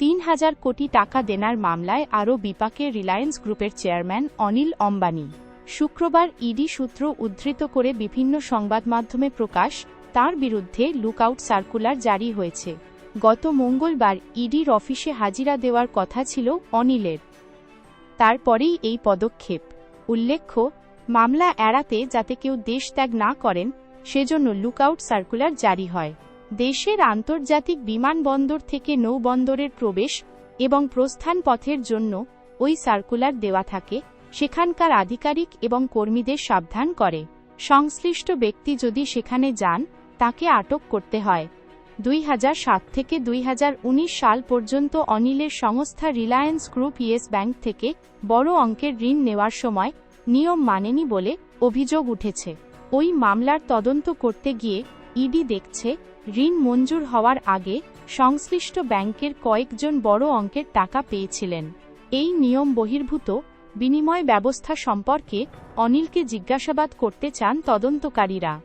তিন হাজার কোটি টাকা দেনার মামলায় আরও বিপাকে রিলায়েন্স গ্রুপের চেয়ারম্যান অনিল অম্বানি। শুক্রবার ইডি সূত্র উদ্ধৃত করে বিভিন্ন সংবাদ মাধ্যমে প্রকাশ, তার বিরুদ্ধে লুকআউট সার্কুলার জারি হয়েছে। গত মঙ্গলবার ইডির অফিসে হাজিরা দেওয়ার কথা ছিল অনিলের। তারপরেই এই পদক্ষেপ। উল্লেখ্য, মামলা এড়াতে যাতে কেউ দেশ ত্যাগ না করেন, সেজন্য লুকআউট সার্কুলার জারি হয়। দেশের আন্তর্জাতিক বিমানবন্দর থেকে নৌবন্দরের প্রবেশ এবং প্রস্থান পথের জন্য ওই সার্কুলার দেওয়া থাকে, সেখানকার আধিকারিক এবং কর্মীদের সাবধান করে। সংশ্লিষ্ট ব্যক্তি যদি সেখানে যান, তাকে আটক করতে হয়। দুই হাজার সাত থেকে দুই হাজার উনিশ সাল পর্যন্ত অনিলের সংস্থা রিলায়েন্স গ্রুপ ইয়েস ব্যাংক থেকে বড় অঙ্কের ঋণ নেওয়ার সময় নিয়ম মানেনি বলে অভিযোগ উঠেছে। ওই মামলার তদন্ত করতে গিয়ে ইডি দেখছে, ঋণ মঞ্জুর হওয়ার আগে সংশ্লিষ্ট ব্যাংকের কয়েকজন বড় অঙ্কের টাকা পেয়েছিলেন। এই নিয়ম বহির্ভূত, বিনিময় ব্যবস্থা সম্পর্কে অনিলকে জিজ্ঞাসাবাদ করতে চান তদন্তকারীরা।